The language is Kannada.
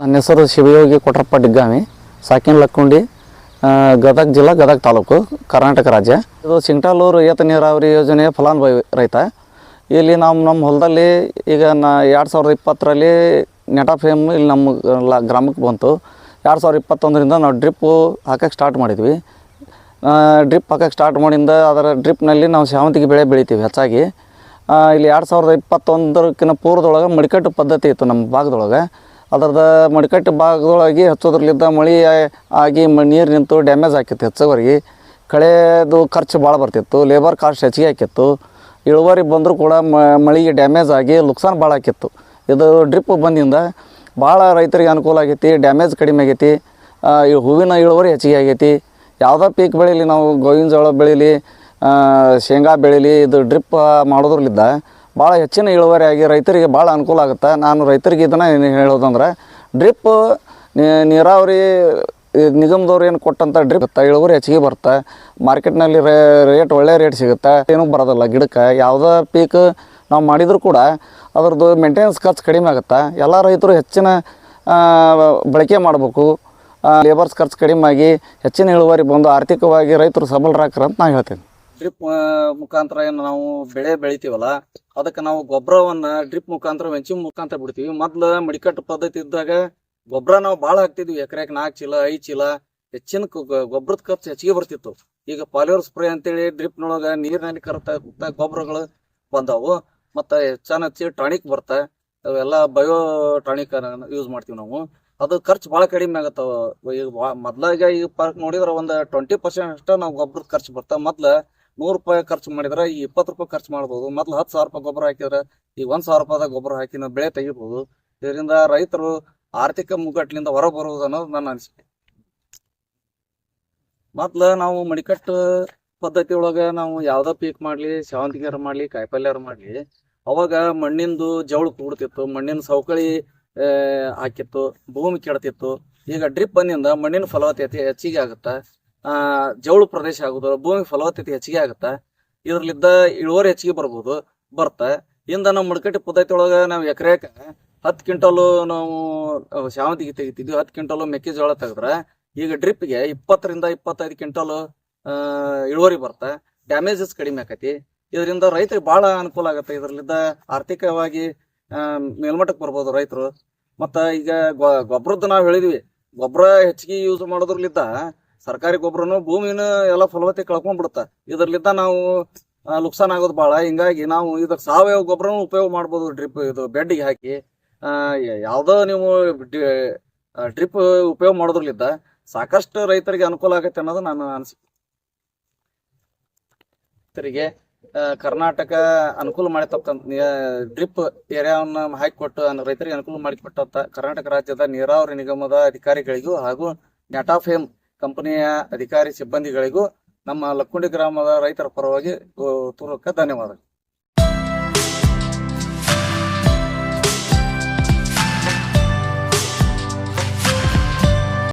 ನನ್ನ ಹೆಸರು ಶಿವಯೋಗಿ ಕೊಟ್ರಪ್ಪ ಡಿಗ್ಗಾಮಿ, ಸಾಕಿನ ಲಕ್ಕುಂಡಿ ಗದಗ್ ಜಿಲ್ಲಾ ಗದಗ ತಾಲೂಕು, ಕರ್ನಾಟಕ ರಾಜ್ಯ. ಇದು ಸಿಂಗ್ಟಾಲೂರು ಏತ ನೀರಾವರಿ ಯೋಜನೆಯ ಫಲಾನುಭವಿ ರೈತ. ಇಲ್ಲಿ ನಾವು ನಮ್ಮ ಹೊಲದಲ್ಲಿ ಈಗ ನಾ ಎರಡು ಸಾವಿರದ ಇಪ್ಪತ್ತರಲ್ಲಿ ನೆಟಾಫೇಮ್ ಇಲ್ಲಿ ನಮ್ಮ ಗ್ರಾಮಕ್ಕೆ ಬಂತು. ಎರಡು ಸಾವಿರದ ಇಪ್ಪತ್ತೊಂದರಿಂದ ನಾವು ಡ್ರಿಪ್ಪು ಹಾಕಕ್ಕೆ ಸ್ಟಾರ್ಟ್ ಮಾಡಿದ್ವಿ. ಡ್ರಿಪ್ ಹಾಕಕ್ಕೆ ಸ್ಟಾರ್ಟ್ ಮಾಡಿಂದ ಅದರ ಡ್ರಿಪ್ನಲ್ಲಿ ನಾವು ಸೇವಂತಿಗೆ ಬೆಳೆ ಬೆಳಿತೀವಿ ಹೆಚ್ಚಾಗಿ. ಇಲ್ಲಿ ಎರಡು ಸಾವಿರದ ಇಪ್ಪತ್ತೊಂದರಕ್ಕಿಂತ ಪೂರ್ವದೊಳಗೆ ಮಡಿಕಟ್ಟು ಪದ್ಧತಿ ಇತ್ತು ನಮ್ಮ ಭಾಗದೊಳಗೆ. ಅದರದ ಮಡಿಕಟ್ಟು ಭಾಗದೊಳಗೆ ಹಚ್ಚೋದ್ರಲ್ಲಿದ್ದ ಮಳೆ ಆಗಿ ಮ, ನೀರು ನಿಂತು ಡ್ಯಾಮೇಜ್ ಆಕಿತ್ತು ಹೆಚ್ಚುವರೆಗೆ. ಕಳೆದು ಖರ್ಚು ಭಾಳ ಬರ್ತಿತ್ತು ಲೇಬರ್ ಕಾಸ್ಟ್ ಹೆಚ್ಚಿಗೆ ಆಕಿತ್ತು. ಇಳುವರಿ ಬಂದರೂ ಕೂಡ ಮಳೆಗೆ ಡ್ಯಾಮೇಜ್ ಆಗಿ ನುಕ್ಸಾನ್ ಭಾಳ ಆಕಿತ್ತು. ಇದು ಡ್ರಿಪ್ ಬಂದಿಂದ ಭಾಳ ರೈತರಿಗೆ ಅನುಕೂಲ ಆಗೈತಿ ಡ್ಯಾಮೇಜ್ ಕಡಿಮೆ ಆಗೈತಿ ಈ ಹೂವಿನ ಇಳುವರಿ ಹೆಚ್ಚಿಗೆ ಆಗೈತಿ. ಯಾವುದೋ ಪೀಕ್ ಬೆಳೀಲಿ ನಾವು ಗೋವಿನ ಜೋಳ ಬೆಳೀಲಿ ಶೇಂಗಾ ಬೆಳೀಲಿ ಇದು ಡ್ರಿಪ್ ಮಾಡೋದ್ರಲ್ಲಿದ್ದ ಭಾಳ ಹೆಚ್ಚಿನ ಇಳುವರಿಯಾಗಿ ರೈತರಿಗೆ ಭಾಳ ಅನುಕೂಲ ಆಗುತ್ತೆ. ನಾನು ರೈತರಿಗೆ ಇದನ್ನು ಹೇಳೋದಂದ್ರೆ ಡ್ರಿಪ್ ನೀರಾವರಿ ನಿಗಮದವ್ರು ಏನು ಕೊಟ್ಟಂಥ ಡ್ರಿಪ್ ಇಳುವರಿ ಹೆಚ್ಚಿಗೆ ಬರುತ್ತೆ. ಮಾರ್ಕೆಟ್ನಲ್ಲಿ ರೇಟ್ ಒಳ್ಳೆ ರೇಟ್ ಸಿಗುತ್ತೆ. ಏನೂ ಬರೋದಿಲ್ಲ ಗಿಡಕ್ಕೆ. ಯಾವುದೇ ಪೀಕ್ ನಾವು ಮಾಡಿದರೂ ಕೂಡ ಅದ್ರದ್ದು ಮೇಂಟೆನೆನ್ಸ್ ಖರ್ಚು ಕಡಿಮೆ ಆಗುತ್ತೆ. ಎಲ್ಲ ರೈತರು ಹೆಚ್ಚಿನ ಬಳಕೆ ಮಾಡಬೇಕು. ಲೇಬರ್ಸ್ ಖರ್ಚು ಕಡಿಮೆ ಆಗಿ ಹೆಚ್ಚಿನ ಇಳುವರಿ ಬಂದು ಆರ್ಥಿಕವಾಗಿ ರೈತರು ಸಬಲರಾಕ್ರಂತ ನಾನು ಹೇಳ್ತೀನಿ. ಡ್ರಿಪ್ ಮುಖಾಂತರ ಏನು ನಾವು ಬೆಳೆ ಬೆಳಿತೀವಲ್ಲ, ಅದಕ್ಕೆ ನಾವು ಗೊಬ್ಬರವನ್ನ ಡ್ರಿಪ್ ಮುಖಾಂತರ, ವೆಂಚಿಂಗ್ ಮುಖಾಂತರ ಬಿಡ್ತೀವಿ. ಮೊದ್ಲು ಮಡಿಕಟ್ಟು ಪದ್ಧತಿ ಇದ್ದಾಗ ಗೊಬ್ಬರ ನಾವು ಭಾಳ ಹಾಕ್ತಿದ್ವಿ. ಎಕರೆಗೆ ನಾಲ್ಕು ಚೀಲ, ಐದು ಚೀಲ, ಹೆಚ್ಚಿನ ಗೊಬ್ಬರದ ಖರ್ಚು ಹೆಚ್ಚಿಗೆ ಬರ್ತಿತ್ತು. ಈಗ ಪಾಲಿಯೋರ್ ಸ್ಪ್ರೇ ಅಂತೇಳಿ ಡ್ರಿಪ್ನೊಳಗೆ ನೀರಿನಲ್ಲಿ ಕರತ ಗೊಬ್ಬರಗಳು ಬಂದವು. ಮತ್ತು ಹೆಚ್ಚಾನ ಹೆಚ್ಚಿ ಟಾನಿಕ್ ಬರ್ತಾ, ಅವೆಲ್ಲ ಬಯೋ ಟಾನಿಕ್ ಯೂಸ್ ಮಾಡ್ತೀವಿ ನಾವು. ಅದು ಖರ್ಚು ಭಾಳ ಕಡಿಮೆ ಆಗತ್ತವ. ಈಗ ಮೊದ್ಲಾಗೆ ಈಗ ಪಾರ್ಕ್ ನೋಡಿದ್ರೆ ಒಂದು ಟ್ವೆಂಟಿ ಪರ್ಸೆಂಟ್ ಅಷ್ಟೇ ನಾವು ಗೊಬ್ಬರದ ಖರ್ಚು ಬರ್ತಾವ ಮೊದ್ಲು ನೂರು ರೂಪಾಯಿ ಖರ್ಚು ಮಾಡಿದ್ರೆ ಈ ಇಪ್ಪತ್ತು ರೂಪಾಯಿ ಖರ್ಚು ಮಾಡ್ಬೋದು. ಮೊದ್ಲು ಹತ್ತು ಸಾವಿರ ರೂಪಾಯಿ ಗೊಬ್ಬರ ಹಾಕಿದ್ರೆ ಈ ಒಂದು ಸಾವಿರ ರೂಪಾಯಿದಾಗ ಗೊಬ್ಬರ ಹಾಕಿ ನಾವು ಬೆಳೆ ತೆಗಿಬೋದು. ಇದರಿಂದ ರೈತರು ಆರ್ಥಿಕ ಮುಗ್ಗಟ್ಟಿನಿಂದ ಹೊರ ಬರುವುದು ಅನ್ನೋದು ನನ್ನ ಅನಿಸಿಕೆ. ಮೊದ್ಲು ನಾವು ಮಡಿಕಟ್ಟು ಪದ್ಧತಿ ಒಳಗೆ ನಾವು ಯಾವ್ದೋ ಪೀಕ್ ಮಾಡ್ಲಿ ಶಾವಂತಿಗೆರ ಮಾಡ್ಲಿ ಕಾಯಿಪಲ್ಯಾರ ಮಾಡ್ಲಿ, ಅವಾಗ ಮಣ್ಣಿಂದು ಜವಳು ಕೂಡ್ತಿತ್ತು, ಮಣ್ಣಿನ ಸವಕಳಿ ಹಾಕಿತ್ತು, ಭೂಮಿ ಕೆಡ್ತಿತ್ತು. ಈಗ ಡ್ರಿಪ್ ಬಂದಿಂದ ಮಣ್ಣಿನ ಫಲವತ್ತತೆ ಹೆಚ್ಚಿಗೆ ಆಗುತ್ತೆ ಜವಳು ಪ್ರದೇಶ ಆಗುದು, ಭೂಮಿ ಫಲವತ್ತತೆ ಹೆಚ್ಚಿಗೆ ಆಗುತ್ತೆ? ಇದರಲ್ಲಿದ್ದ ಇಳುವರಿ ಹೆಚ್ಚಿಗೆ ಬರ್ಬೋದು, ಬರ್ತ. ಇಂದ ನಮ್ಮ ಮಡ್ಕಟ್ಟಿ ಪದ್ಧತಿ ಒಳಗ ನಾವು ಎಕರೆಕ ಹತ್ತು ಕ್ವಿಂಟಲ್ ನಾವು ಶಾವಂತಿಗೆ ತೆಗಿತಿದ್ವಿ. ಹತ್ತು ಕ್ವಿಂಟಲ್ ಮೆಕ್ಕೆಜೋಳ ತೆಗೆದ್ರೆ, ಈಗ ಡ್ರಿಪ್ಗೆ ಇಪ್ಪತ್ತರಿಂದ ಇಪ್ಪತ್ತೈದು ಕ್ವಿಂಟಲ್ ಇಳುವರಿ ಬರ್ತಾ. ಡ್ಯಾಮೇಜಸ್ ಕಡಿಮೆ ಆಕತಿ. ಇದರಿಂದ ರೈತರಿಗೆ ಬಹಳ ಅನುಕೂಲ ಆಗುತ್ತೆ. ಇದರಲ್ಲಿದ್ದ ಆರ್ಥಿಕವಾಗಿ ಮೇಲ್ಮಟ್ಟಕ್ಕೆ ಬರ್ಬೋದು ರೈತರು. ಮತ್ತ ಈಗ ಗೊಬ್ಬರದ ನಾವು ಹೇಳಿದ್ವಿ. ಗೊಬ್ಬರ ಹೆಚ್ಚಿಗೆ ಯೂಸ್ ಮಾಡೋದ್ರಲ್ಲಿದ್ದ ಸರ್ಕಾರಿ ಗೊಬ್ಬರನು ಭೂಮಿನ ಎಲ್ಲ ಫಲವತ್ತೆ ಕಳ್ಕೊಂಡ್ಬಿಡುತ್ತೆ ಇದರ್ಲಿಂದ ನಾವು ನುಕ್ಸಾನ್ ಆಗೋದು ಬಹಳ ಹಿಂಗಾಗಿ ನಾವು ಇದಕ್ಕೆ ಸಾವಯವ ಗೊಬ್ಬರನು ಉಪಯೋಗ ಮಾಡ್ಬೋದು ಡ್ರಿಪ್, ಇದು ಬೆಡ್ಡಿಗೆ ಹಾಕಿ. ಯಾವುದೋ ನೀವು ಡ್ರಿಪ್ ಉಪಯೋಗ ಮಾಡೋದ್ರಲ್ಲಿದ್ದ ಸಾಕಷ್ಟು ರೈತರಿಗೆ ಅನುಕೂಲ ಆಗತ್ತೆ ಅನ್ನೋದು ನಾನು ಅನಿಸಿಕೆ ರೈತರಿಗೆ ಕರ್ನಾಟಕ ಅನುಕೂಲ ಮಾಡಿರ್ತಕ್ಕಂಥ ಡ್ರಿಪ್ ಏರಿಯಾವನ್ನ ಹಾಕಿಕೊಟ್ಟು ರೈತರಿಗೆ ಅನುಕೂಲ ಮಾಡಿಕೊಟ್ಟಂತ ಕರ್ನಾಟಕ ರಾಜ್ಯದ ನೀರಾವರಿ ನಿಗಮದ ಅಧಿಕಾರಿಗಳಿಗೂ ಹಾಗೂ ನೆಟಾಫೇಮ್ ಕಂಪನಿಯ ಅಧಿಕಾರಿ ಸಿಬ್ಬಂದಿಗಳಿಗೂ ನಮ್ಮ ಲಕ್ಕುಂಡಿ ಗ್ರಾಮದ ರೈತರ ಪರವಾಗಿ ಪೂರ್ವಕ ಧನ್ಯವಾದಗಳು.